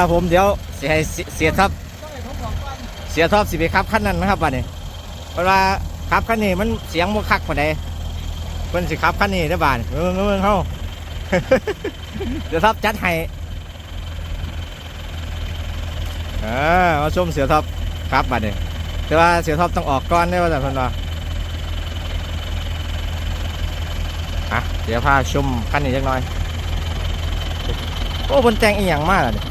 ครับผมเดี๋ยวเสียเสียเสียท็อปเสียท็อปสิไปขับคันนั้นนะครับบัดนี้เพราะว่าขับคันนี้มันเสียงบ่คักปานใดเพิ่นสิขับคันนี้ได้อบาดเบิ่งเบิ่งเฮาเดี๋ยวท็อปจัดให้อ่ามาชมเสียท็อปครับบัดนี้แต่ว่าเสียท็อปต้องออกก่อนได้อว่าแต่นเพิ่นว่าอะเดี๋ยวพาชมคันนี้จักหน่อยโอ้บนแจงอีหยังมากเลย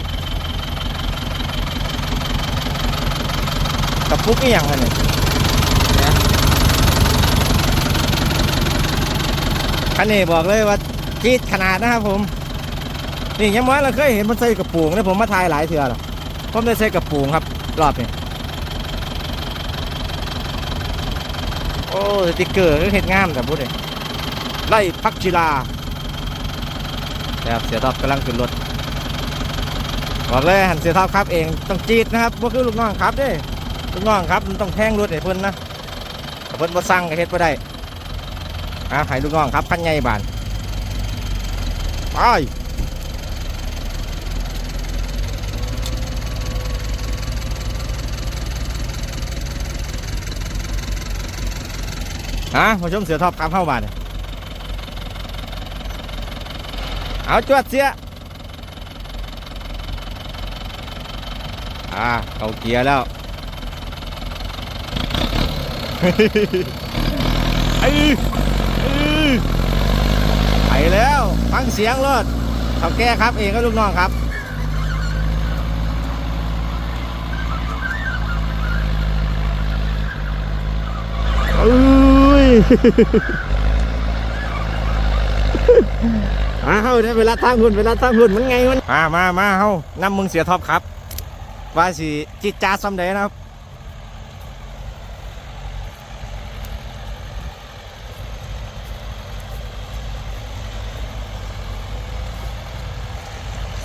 กับปุ๊กอีหยังเลยเนี่ยเนี่ยคันนี้บอกเลยว่าจีดขนาดนะครับผม นี่ยังม้อยเราเคยเห็นมันใส่กระปุกนะผมมาถ่ายหลายเทื่อแล้วผมได้ใส่กระปุกครับ รอบนี้โอ้สติกเกอร์ก็เห็นงามแต่พูดเลยไล่พักจิลานะครับเสียตอบกำลังขึ้นรถบอกเลยหันเสียท็อปครับเองต้องจีดนะครับพว่าคือลูกน้องครับด้วย ลูกน้องครับมันต้องแพงรถให้เพิ่นนะเพิ่นบ่สั่งก็เฮ็ดบ่ได้อะให้ลูกน้องครับคันใหญ่บานไปฮะมาชมเสือท็อปครับเข้าบานเอาจวดเสียอ่า เข้าเกียร์แล้ว ไอ้ไอ้ไปแล้วฟังเสียงรถเขาแก้ครับเองก็ลูกน้องครับเอ้ยมาเฮ้าได้เวลาทางหุ่นเวลาทางหุ่นมันไงมันมามามาเฮ้านำมึงเสียท็อปครับว่าสิจิตจาซ้ำใดนะครับ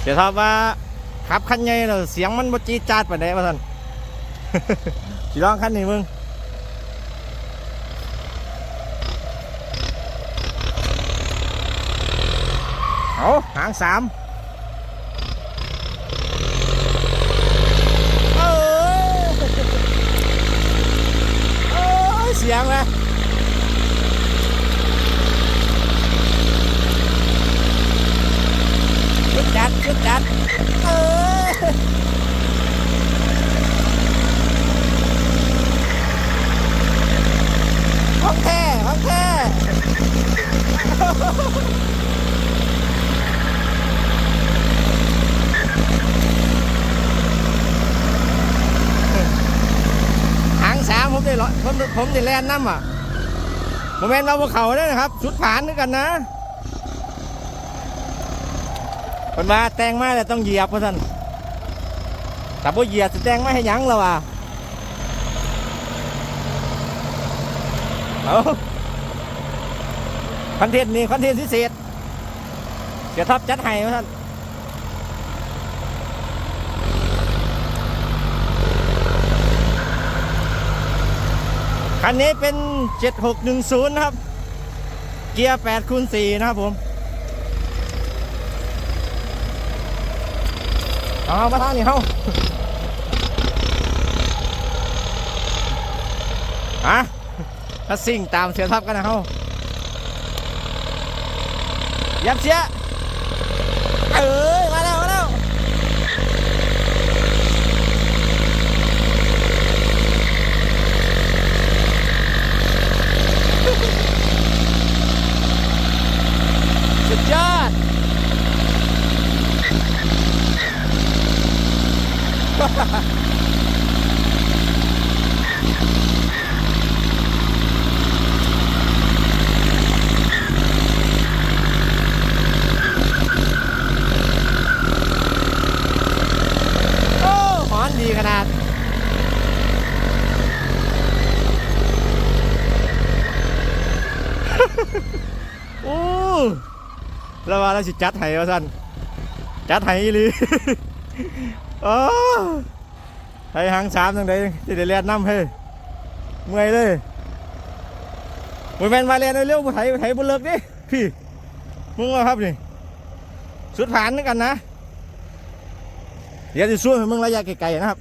เดี๋ยวทอบว่าขับคันใหญ่เราเสียงมันบ่จีดจาดปานใดว่าท่านสิลองคันนี้มึงเอาหางสาม เอ้ยเอ้ยเสียงเลยชุดจัดชุดจัดเอ้ยของแท้ของแท้ หางสามผมได้ร้อยผมผมได้แลนน้ำอะผมเป็นเราบนเขาได้นะครับชุดผานด้วยกันนะคนมาแต่งมาแต่ต้องเหยียบเพราะท่านแต่พอเหยียบจะแต่งไม่ให้ยั้งแล้วว่ะเอาคอนเทนต์นี่คอนเทนต์พิเศษเดี๋ยวท็อปจัดให้เพราะท่าน คันนี้เป็น 7610 นะครับ เกียร์8คูณ4นะครับผมเอามาทางนี้เฮ้าฮะถ้าสิ่งตามเสียทับกันนะเฮ้ายับเสียเอ้ย มาแล้ว มาแล้ว สุดยอด โอ้หอนดีขนาด โอ้ แล้วว่าเราสิจัดให้ว่าสั่นจัดให้อีหลีโอ้ให้หางสามจังไดจะได้เลียนน้ำเฮ้ยเมื่อยเลยมันแมนมาเรียนเร็วๆมาไถมาไถบนเลิกดิพี่มึงว่าครับนี่สุดผ่านนึกกันนะ เดี๋ยวจะช่วยให้มึงระยะไกลๆนะครับ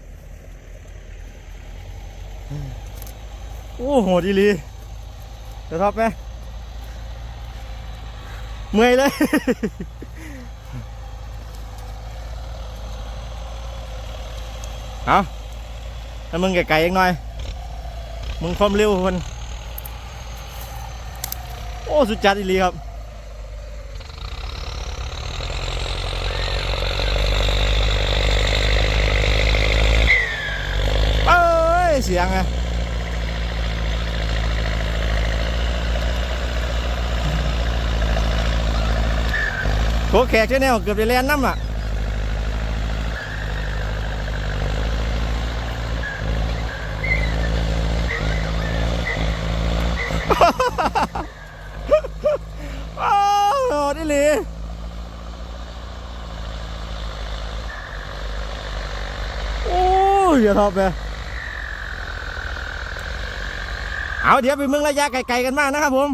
โอ้โหดีลีจะท็อปไหม เมื่อยเลย เอาให้มึงไกลๆอีกหน่อย มึงความเร็วมันโอ้ สุดจัดอีหลีครับเอ้ย เสียงไง โคแขกใช่แนวเกือบจะแลนน้ำอะอ้าวนี่หลีโอ้ยอย่าทอบเลยเอาเดี๋ยวไปเมืองระยะไกลๆกันมากนะครับผม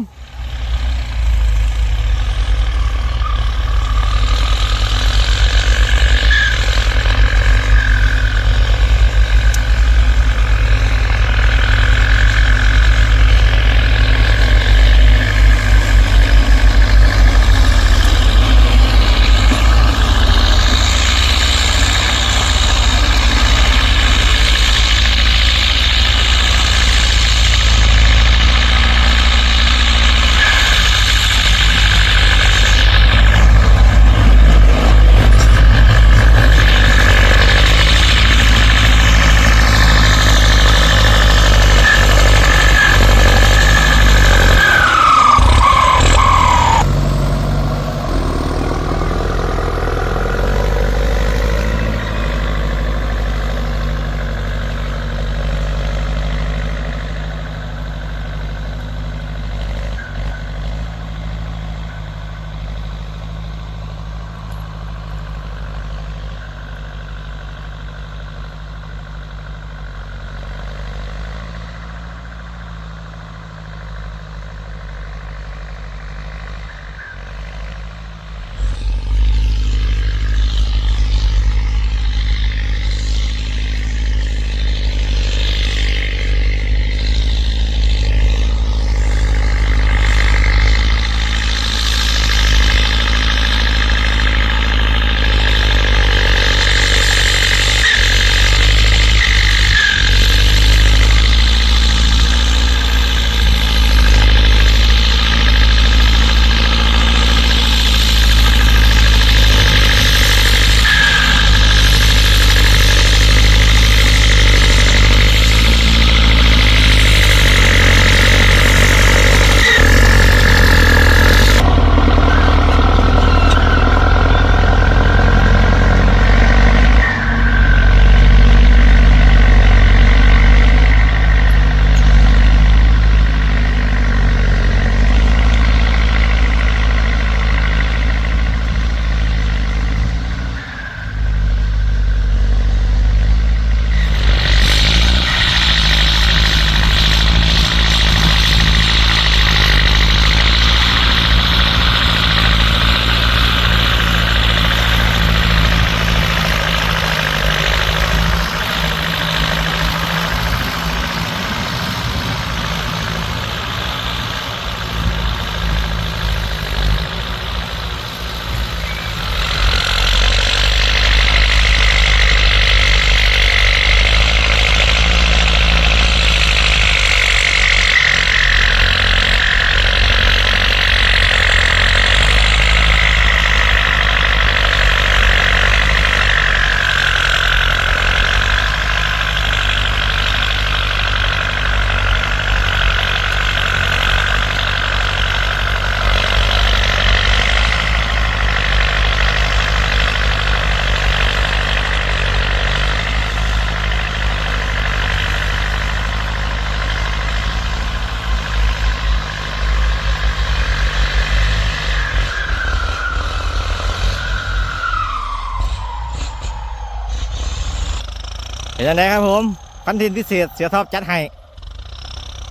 เป็นยังไงครับผมพันธินพิเศษเสียท็อปจัดให้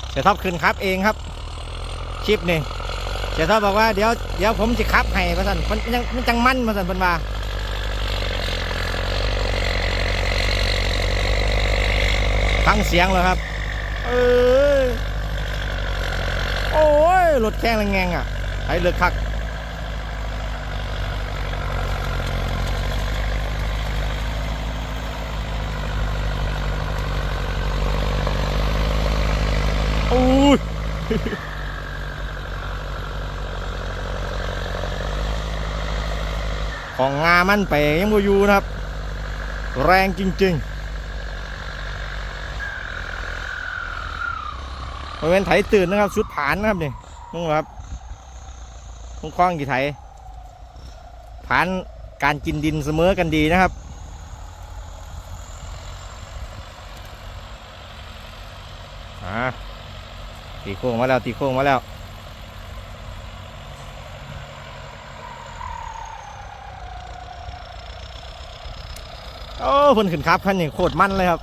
เสียท็อขึ้นครับเองครับคลิปนี่เสียท็อปบอกว่าเดี๋ยวเดี๋ยวผมจะขับให้มาสันมันยังมันจังมั่นมาสันเป็นว่าฟังเสียงเลยครับเออโอ้ยรถแข้งแรงงอะไอ้เลือกคัก ของงามันไปยังบ่อยู่นะครับ แรงจริงๆบริเวณไถตื่นนะครับชุดผานนะครับนี่มึงครับมึงคล้องกี่ไถผานการกินดินเสมอกันดีนะครับ อ่าตี โค้งมาแล้วตีโค้งมาแล้วโอ้เพิ่นขึ้นครับคันนี้โคตรมันเลยครับ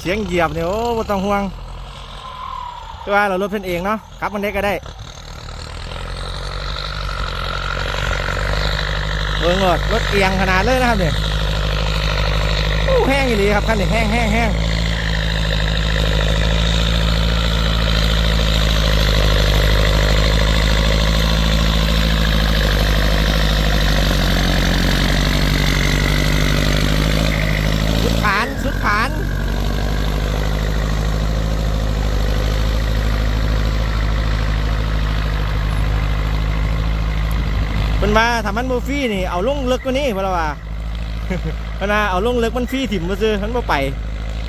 เสียงเหยียบเนี่ยโอ้บ่ต้องห่วงคือว่าเรารถเพิ่นเองเนาะครับมันได้ก็ได้เบิ่งรถรถเอียงขนาดเลยนะครับเนี่ยโอ้แห้งอีหลีครับคันนี้แห้งแห้งแห้งสุดผาน สุดผานเป็นว่าทำมันโมฟี่นี่เอาลงเลิกกว่านี้เพราะว่าเพราะว่าเอาลงเลิกมันฟี่ถิ่มมาซื้อมันบ่ไป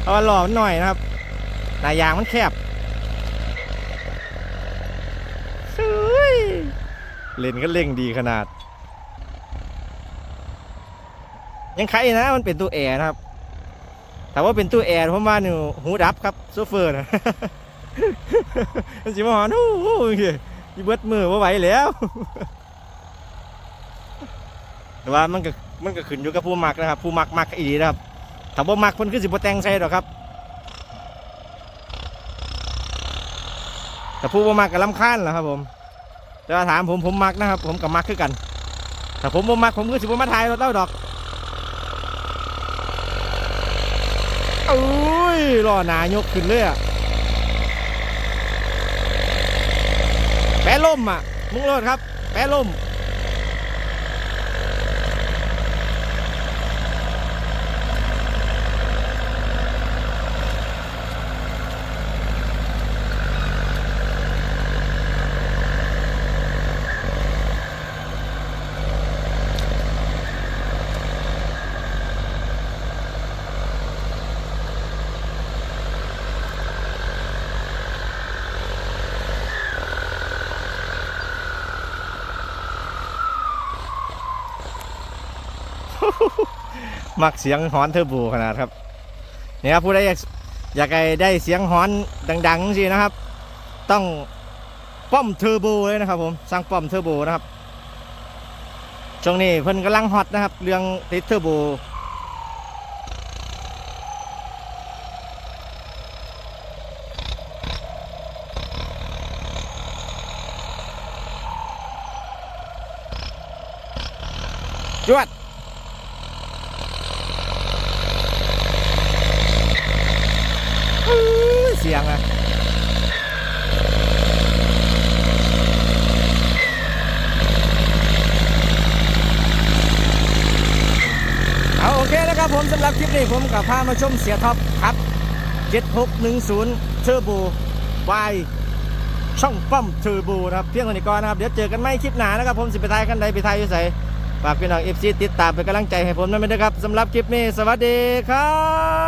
เพราะว่าหล่อมันหน่อยนะครับหนายางมันแคบเฮ้ยเล่นก็เล่งดีขนาด ยังใครนะมันเป็นตัวแอร์นะครับ แต่ว่าเป็นตู้แอร์ผมว่าหนูหูดับครับโซเฟอร์นะมันสิมาหอนหูหูยี่เบิดมือว่าไหวแล้ว แต่ว่ามันก็มันก็ขึ้นอยู่กับผู้มักนะครับ ผู้มักมักอีดีนะครับถ้าบ่มักมันคือสิบ่แต่งใส่หรอกครับแต่ผู้บ่มักก็ลำคาญแหละครับผม แต่ว่าถามผมผมมักนะครับ ผมกับมักคือกันแต่ผมบ่มักผมคือสิบ่มาถ่ายรถเล่าดอก อุ้ยล่อหนายกขึ้นเลยอะแปะล่มอะ มุ้งรถครับ แปะล่ม มักเสียงฮอนเทอร์โบขนาดครับเนี่ยครับผู้ใดอยากอยากได้เสียงฮอนดังๆสินะครับ ต้องป้อมเทอร์โบเลยนะครับผมสร้างป้อมเทอร์โบนะครับช่วงนี้เพิ่นกำลังฮอตนะครับ เรื่องติดเทอร์โบจวด อื้อเสียงอะเอาโอเคนะครับผมสำหรับคลิปนี้ผมกับพามาชมเสียท็อปครับ 7610 Turbo Y ช่องป้อมเทอร์โบนะครับเพียงเท่านี้ก่อนนะครับ เดี๋ยวเจอกันไม่คลิปหนานะครับ ผมสิไปทายกันใดไปทายอยู่ใส่ฝากพี่น้องเอฟซีติดตามเป็นกำลังใจให้ผมด้วยนะครับสำหรับคลิปนี้ สวัสดีครับ